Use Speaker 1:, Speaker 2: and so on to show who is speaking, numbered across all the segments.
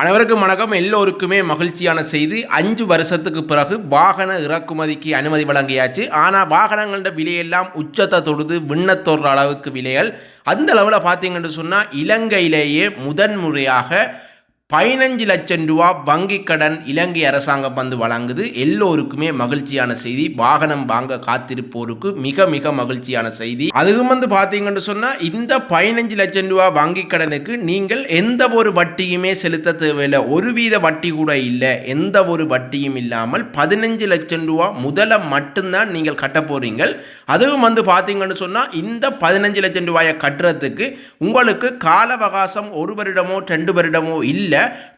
Speaker 1: அனைவருக்கும் வணக்கம். எல்லோருக்குமே மகிழ்ச்சியான செய்தி. அஞ்சு வருஷத்துக்கு பிறகு வாகன இறக்குமதிக்கு அனுமதி வழங்கியாச்சு. ஆனால் வாகனங்களோட விலையெல்லாம் உச்சத்தை தொடுது விண்ணத்தோடுற அளவுக்கு விலைகள். அந்த அளவில் பார்த்தீங்கன்னு சொன்னால் இலங்கையிலேயே முதன்முறையாக பதினஞ்சு லட்சம் ரூபா வங்கி கடன் இலங்கை அரசாங்கம் வந்து வழங்குது. எல்லோருக்குமே மகிழ்ச்சியான செய்தி. வாகனம் வாங்க காத்திருப்போருக்கு மிக மிக மகிழ்ச்சியான செய்தி. அதுவும் வந்து பார்த்தீங்கன்னு சொன்னால் இந்த பதினஞ்சு லட்சம் ரூபா வங்கி கடனுக்கு நீங்கள் எந்த ஒரு வட்டியுமே செலுத்த தேவையில்லை. ஒரு வீத வட்டி கூட இல்லை. எந்த ஒரு வட்டியும் இல்லாமல் பதினஞ்சு லட்சம் ரூபா முதல மட்டும்தான் நீங்கள் கட்ட போறீங்க அதுவும் வந்து பார்த்தீங்கன்னு சொன்னால் இந்த பதினஞ்சு லட்சம் ரூபாயை கட்டுறதுக்கு உங்களுக்கு கால அவகாசம் ஒரு வருடமோ ரெண்டு வருடமோ இல்லை.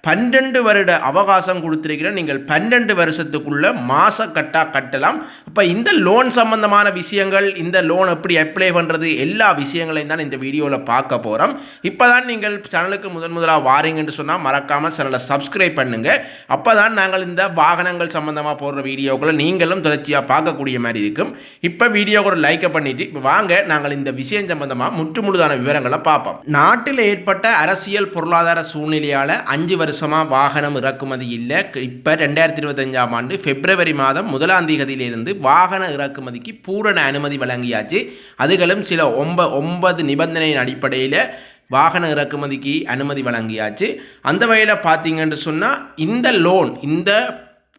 Speaker 1: பன்னெண்டு வருட அவகாசம் கொடுத்துருக்கிற நீங்கள் பன்னெண்டு வருஷத்துக்குள்ள மாச கட்டலாம். இப்போ இந்த லோன் சம்பந்தமான விஷயங்கள் இந்த லோன் எப்படி அப்ளை பண்ணுறது எல்லா விஷயங்களையும் தான் இந்த வீடியோவில் பார்க்க போகிறோம் இப்போ தான் நீங்கள் சேனலுக்கு முதன் முதலாக வாரீங்கன்னு சொன்னால் மறக்காமல் சேனலை சப்ஸ்கிரைப் பண்ணுங்கள் அப்போ தான் நாங்கள் இந்த வாகனங்கள் சம்பந்தமாக போடுற வீடியோக்களை நீங்களும் தொடர்ச்சியாக பார்க்கக்கூடிய மாதிரி இருக்கும். இப்போ வீடியோ ஒரு லைக்கை பண்ணிவிட்டு இப்போ வாங்க நாங்கள் இந்த விஷயம் சம்பந்தமாக முற்றுமுழுதான விவரங்களை பார்ப்போம். நாட்டில் ஏற்பட்ட அரசியல் பொருளாதார சூழ்நிலையால் அஞ்சு வருஷமாக வாகனம் இறக்குமதி இல்லை. இப்போ ரெண்டாயிரத்தி இருபத்தஞ்சாம் ஆண்டு பிப்ரவரி மாதம் முதலாம் தேதியிலிருந்து வாகன இறக்குமதிக்கு பூரண அனுமதி வழங்கியாச்சு. அதுகளும் சில ஒம்ப ஒன்பது நிபந்தனையின் அடிப்படையில் வாகன இறக்குமதிக்கு அனுமதி வழங்கியாச்சு. அந்த வகையில் பார்த்தீங்கன்னு சொன்னால் இந்த லோன் இந்த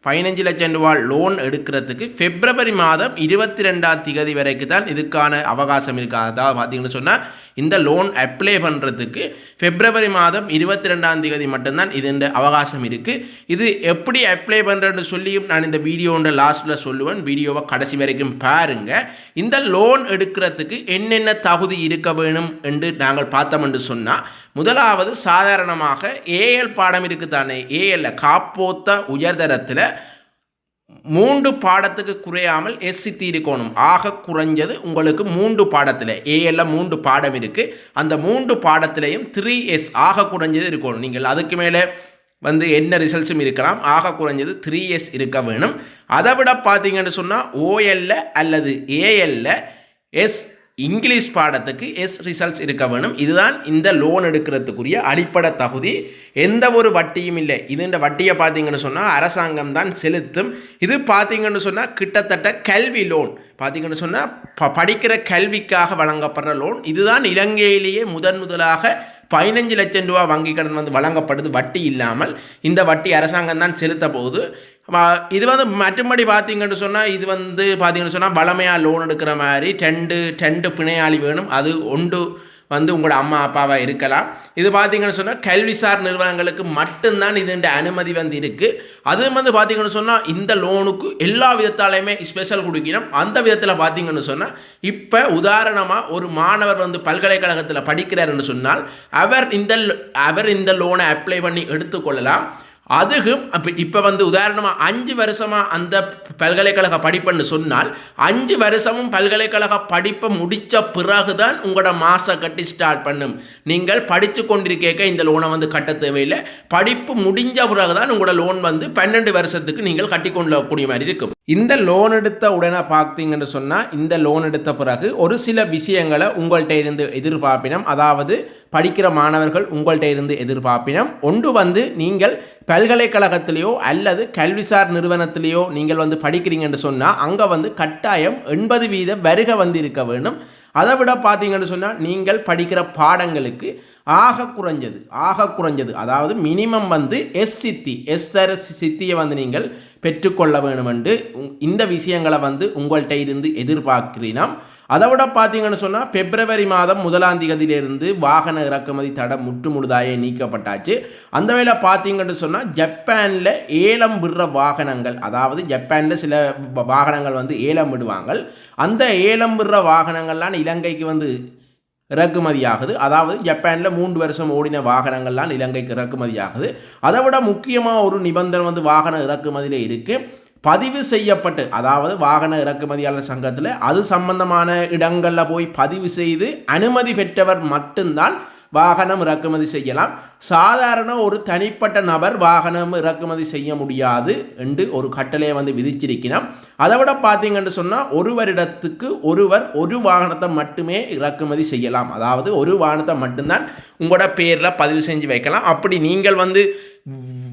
Speaker 1: பதினஞ்சு லட்சம் ரூபா லோன் எடுக்கிறதுக்கு பிப்ரவரி மாதம் இருபத்தி ரெண்டாம் திகதி வரைக்கும் தான் இதுக்கான அவகாசம் இருக்கு. அதாவது பார்த்தீங்கன்னு சொன்னால் இந்த லோன் அப்ளை பண்ணுறதுக்கு பிப்ரவரி மாதம் இருபத்தி ரெண்டாம் திகதி மட்டும்தான் இது அவகாசம் இருக்குது இது எப்படி அப்ளை பண்ணுறேன்னு சொல்லியும் நான் இந்த வீடியோன்ற லாஸ்ட்டில் சொல்லுவேன். வீடியோவை கடைசி வரைக்கும் பாருங்க. இந்த லோன் எடுக்கிறதுக்கு என்னென்ன தகுதி இருக்க வேணும் என்று நாங்கள் பார்த்தோம் என்று சொன்னால் முதலாவது சாதாரணமாக ஏஎல் பாடம் இருக்குது தானே ஏஎல்ல காப்போத்த உயர்தரத்தில் மூன்று பாடத்துக்கு குறையாமல் எஸ்சி இருக்கணும். ஆக குறைஞ்சது உங்களுக்கு மூன்று பாடத்தில். ஏஎல்ல மூன்று பாடம் இருக்குது அந்த மூன்று பாடத்திலையும் த்ரீ எஸ் ஆக குறைஞ்சது இருக்கணும். நீங்கள் அதுக்கு மேலே வந்து என்ன ரிசல்ட்ஸும் இருக்கலாம். ஆக குறைஞ்சது த்ரீ எஸ் இருக்க வேணும். அதை விட பார்த்தீங்கன்னு சொன்னால் ஓஎல்ல அல்லது ஏஎல்ல எஸ் இங்கிலீஷ் பாடத்துக்கு எஸ் ரிசல்ட்ஸ் இருக்க வேணும். இதுதான் இந்த லோன் எடுக்கிறதுக்குரிய அடிப்படை தகுதி. எந்த ஒரு வட்டியும் இல்லை. இது இந்த வட்டியை பார்த்தீங்கன்னு சொன்னால் அரசாங்கம் தான் செலுத்தும். இது பார்த்தீங்கன்னு சொன்னால் கிட்டத்தட்ட கல்வி லோன் பார்த்தீங்கன்னு சொன்னால் ப படிக்கிற கல்விக்காக வழங்கப்படுற லோன் இதுதான் இலங்கையிலேயே முதன் முதலாக பதினஞ்சு லட்சம் ரூபா வங்கி கடன் வந்து வழங்கப்படுது. வட்டி இல்லாமல் இந்த வட்டி அரசாங்கம் தான் செலுத்த போகுது. இது வந்து மற்றபடி பார்த்தீங்கன்னு சொன்னால் இது வந்து பார்த்தீங்கன்னு சொன்னால் வளமையாக லோன் எடுக்கிற மாதிரி டெண்டு டெண்டு பிணையாளி வேணும். அது ஒன்று வந்து உங்களோட அம்மா அப்பாவாக இருக்கலாம். இது பார்த்தீங்கன்னு சொன்னால் கல்விசார் நிறுவனங்களுக்கு மட்டும்தான் இதுன்ற அனுமதி வந்து இருக்குது அதுவும் வந்து பார்த்தீங்கன்னு சொன்னால் இந்த லோனுக்கு எல்லா விதத்தாலையுமே ஸ்பெஷல் கொடுக்கணும். அந்த விதத்தில் பார்த்தீங்கன்னு சொன்னால் இப்போ உதாரணமாக ஒரு மாணவர் வந்து பல்கலைக்கழகத்தில் படிக்கிறாருன்னு சொன்னால் அவர் இந்த அவர் இந்த லோனை அப்ளை பண்ணி எடுத்துக்கொள்ளலாம். அதுக்கும் அப்போ இப்போ வந்து உதாரணமாக அஞ்சு வருஷமாக அந்த பல்கலைக்கழக படிப்புன்னு சொன்னால் அஞ்சு வருஷமும் பல்கலைக்கழக படிப்பை முடித்த பிறகு தான் உங்களோட மாச கட்டி ஸ்டார்ட் பண்ணும். நீங்கள் படித்து கொண்டிருக்க இந்த லோனை வந்து கட்ட தேவையில்லை. படிப்பு முடிஞ்ச பிறகு தான் உங்களோட லோன் வந்து பன்னெண்டு வருஷத்துக்கு நீங்கள் கட்டி கொள்ளக்கூடிய மாதிரி இருக்கும். இந்த லோன் எடுத்த உடனே பார்த்தீங்கன்னு சொன்னால் இந்த லோன் எடுத்த பிறகு ஒரு சில விஷயங்களை உங்கள்கிட்ட இருந்து எதிர்பார்ப்பினம். அதாவது படிக்கிற மாணவர்கள் உங்கள்கிட்ட இருந்து எதிர்பார்ப்பினம். ஒன்று வந்து நீங்கள் பல்கலைக்கழகத்திலேயோ அல்லது கல்விசார் நிறுவனத்திலேயோ நீங்கள் வந்து படிக்கிறீங்கன்னு சொன்னால் அங்கே வந்து கட்டாயம் எண்பது வீத வருகை வந்து இருக்க வேண்டும். அதை விட பார்த்தீங்கன்னு சொன்னால் நீங்கள் படிக்கிற பாடங்களுக்கு ஆக குறைஞ்சது ஆக குறைஞ்சது. அதாவது மினிமம் வந்து எஸ் சித்தி எஸ் தர சித்தியை வந்து நீங்கள் பெற்றுக்கொள்ள வேணும் என்று இந்த விஷயங்களை வந்து உங்கள்கிட்ட இருந்து எதிர்பார்க்கிறீனாம். அதை விட பார்த்தீங்கன்னு சொன்னால் பிப்ரவரி மாதம் முதலாம் தேதியிலிருந்து வாகன இறக்குமதி தடை முற்றுமுழுதாயே நீக்கப்பட்டாச்சு. அந்த வேலை பார்த்தீங்கன்னு சொன்னால் ஜப்பானில் ஏலம் விடுற வாகனங்கள் அதாவது ஜப்பானில் சில வாகனங்கள் வந்து ஏலம் விடுவாங்க அந்த ஏலம் விடுற வாகனங்கள்லாம் இலங்கைக்கு வந்து இறக்குமதி ஆகுது அதாவது ஜப்பானில் மூன்று வருஷம் ஓடின வாகனங்கள்லாம் இலங்கைக்கு இறக்குமதி ஆகுது அதை விட முக்கியமாக ஒரு நிபந்தனை வந்து வாகன இறக்குமதியில் இருக்குது பதிவு செய்யப்பட்டு அதாவது வாகன இறக்குமதியாளர் சங்கத்தில் அது சம்பந்தமான இடங்களில் போய் பதிவு செய்து அனுமதி பெற்றவர் மட்டும்தான் வாகனம் இறக்குமதி செய்யலாம். சாதாரண ஒரு தனிப்பட்ட நபர் வாகனம் இறக்குமதி செய்ய முடியாது என்று ஒரு கட்டளையை வந்து விதிச்சிருக்கிறோம் அதை விட பார்த்தீங்கன்னு சொன்னால் ஒருவரிடத்துக்கு ஒருவர் ஒரு வாகனத்தை மட்டுமே இறக்குமதி செய்யலாம். அதாவது ஒரு வாகனத்தை மட்டும்தான் உங்களோட பேரில் பதிவு செஞ்சு வைக்கலாம். அப்படி நீங்கள் வந்து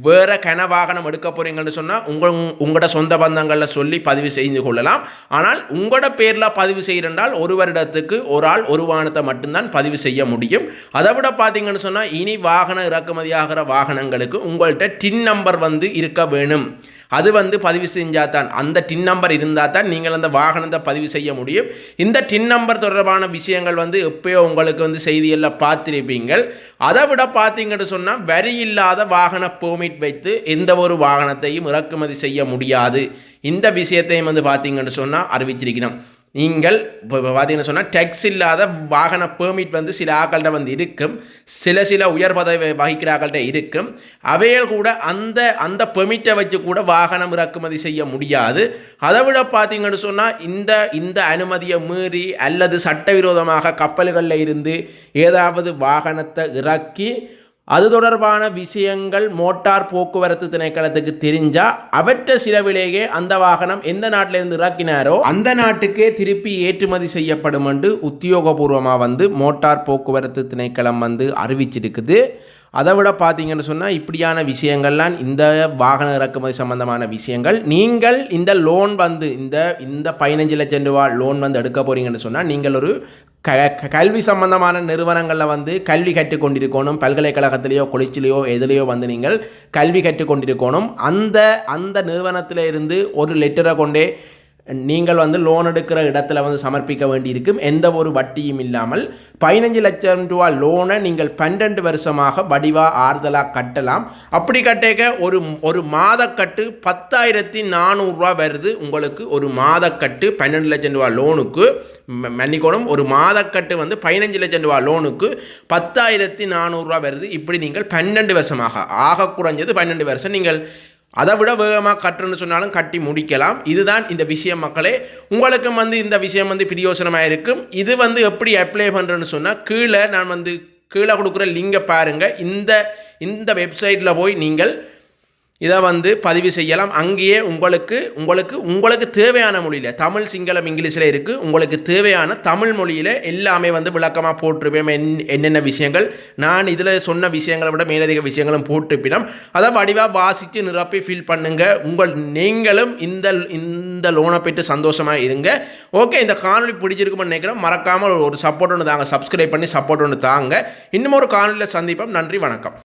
Speaker 1: வேறு கன வாகனம் எடுக்க போகிறீங்கன்னு சொன்னால் உங்கள் உங்களோட சொந்த பந்தங்களில் சொல்லி பதிவு செய்து கொள்ளலாம். ஆனால் உங்களோட பேரில் பதிவு செய்கிறென்றால் ஒரு வருடத்துக்கு ஒரு ஆள் ஒரு வாகனத்தை மட்டும்தான் பதிவு செய்ய முடியும். அதை விட பார்த்தீங்கன்னு சொன்னால் இனி வாகனம் இறக்குமதி ஆகிற வாகனங்களுக்கு உங்கள்கிட்ட டின் நம்பர் வந்து இருக்க வேணும். அது வந்து பதிவு செஞ்சால் தான் அந்த டின் நம்பர் இருந்தால் தான் நீங்கள் அந்த வாகனத்தை பதிவு செய்ய முடியும். இந்த டின் நம்பர் தொடர்பான விஷயங்கள் வந்து எப்பயோ உங்களுக்கு வந்து செய்தியெல்லாம் பார்த்துருப்பீங்கள். அதை விட பார்த்தீங்கன்னு சொன்னால் வரி இல்லாத வாகன பெர்மிட் வைத்து எந்த ஒரு வாகனத்தையும் இறக்குமதி செய்ய முடியாது. இந்த விஷயத்தையும் வந்து பார்த்தீங்கன்னு சொன்னால் அறிவிச்சிருக்கணும் நீங்கள் இப்போ பார்த்தீங்கன்னு சொன்னால் டெக்ஸ் இல்லாத வாகன பெர்மிட் வந்து சில ஆக்கள்கிட்ட வந்து இருக்கும். சில சில உயர் பதவி வகிக்கிற ஆக்கள்கிட்ட இருக்கும். அவைகள் கூட அந்த அந்த பெர்மிட்டை வச்சு கூட வாகனம் இறக்குமதி செய்ய முடியாது. அதை விட பார்த்தீங்கன்னு சொன்னால் இந்த இந்த அனுமதியை மீறி அல்லது சட்டவிரோதமாக கப்பல்களில் இருந்து ஏதாவது வாகனத்தை இறக்கி அது தொடர்பான விஷயங்கள் மோட்டார் போக்குவரத்து திணைக்களத்துக்கு தெரிஞ்சால் அவற்றை சிலவிலேயே அந்த வாகனம் எந்த நாட்டிலிருந்து இறக்கினாரோ அந்த நாட்டுக்கே திருப்பி ஏற்றுமதி செய்யப்படும் என்று உத்தியோகபூர்வமாக வந்து மோட்டார் போக்குவரத்து திணைக்களம் வந்து அறிவிச்சிருக்குது. அதை விட பார்த்தீங்கன்னு சொன்னால் இப்படியான விஷயங்கள்லாம் இந்த வாகன இறக்குமதி சம்பந்தமான விஷயங்கள். நீங்கள் இந்த லோன் வந்து இந்த இந்த பதினஞ்சு லட்சம் ரூபா லோன் வந்து எடுக்க போகிறீங்கன்னு சொன்னால் நீங்கள் ஒரு க க- கல்வி சம்பந்தமான நிறுவனங்களில் வந்து கல்வி கற்றுக்கொண்டிருக்கணும். பல்கலைக்கழகத்திலேயோ கொலிச்சிலேயோ எதுலேயோ வந்து நீங்கள் கல்வி கற்றுக்கொண்டிருக்கணும். அந்த அந்த நிறுவனத்தில் இருந்து ஒரு லெட்டரை கொண்டே நீங்கள் வந்து லோன் எடுக்கிற இடத்துல வந்து சமர்ப்பிக்க வேண்டியிருக்கும். எந்த ஒரு வட்டியும் இல்லாமல் பதினஞ்சு லட்சம் ரூபா லோனை நீங்கள் பன்னெண்டு வருஷமாக வடிவாக ஆறுதலாக கட்டலாம். அப்படி கட்டேக்க ஒரு ஒரு மாதக்கட்டு பத்தாயிரத்தி நானூறுரூவா வருது. உங்களுக்கு ஒரு மாதக்கட்டு பன்னெண்டு லட்சம் ரூபா லோனுக்கு ம- மன்னிக்கணும் ஒரு மாதக்கட்டு வந்து பதினஞ்சு லட்சம் ரூபா லோனுக்கு பத்தாயிரத்தி நானூறுரூவா வருது. இப்படி நீங்கள் பன்னெண்டு வருஷமாக ஆக குறைஞ்சது பன்னெண்டு வருஷம். நீங்கள் அதை விட வேகமாக கற்றுன்னு சொன்னாலும் கட்டி முடிக்கலாம். இதுதான் இந்த விஷயம் மக்களே. உங்களுக்கும் வந்து இந்த விஷயம் வந்து பிரியோசனமாக இருக்கும் இது வந்து எப்படி அப்ளை பண்ணுறேன்னு சொன்னால் கீழே நான் வந்து கீழே கொடுக்குற லிங்கை பாருங்கள் இந்த இந்த வெப்சைட்டில் போய் நீங்கள் இதை வந்து பதிவு செய்யலாம். அங்கேயே உங்களுக்கு உங்களுக்கு உங்களுக்கு தேவையான மொழியில் தமிழ் சிங்களம் இங்கிலீஷில் இருக்குது உங்களுக்கு தேவையான தமிழ் மொழியில் எல்லாமே வந்து விளக்கமாக போட்டிருப்பேன். என்- என்னென்ன விஷயங்கள்? நான் இதில் சொன்ன விஷயங்களை விட மேலதிக விஷயங்களும் போட்டிருப்பினோம். அதை வடிவாக வாசித்து நிரப்பி ஃபீல் பண்ணுங்கள் உங்கள் நீங்களும் இந்த இந்த லோனை பெற்று சந்தோஷமாக இருங்க. ஓகே இந்த காணொலி பிடிச்சிருக்கும்னு நினைக்கிறோம் மறக்காமல் ஒரு சப்போர்ட் ஒன்று தாங்க. சப்ஸ்கிரைப் பண்ணி சப்போர்ட் ஒன்று தாங்க. இன்னும் ஒரு காணொலியில் சந்திப்போம். நன்றி வணக்கம்.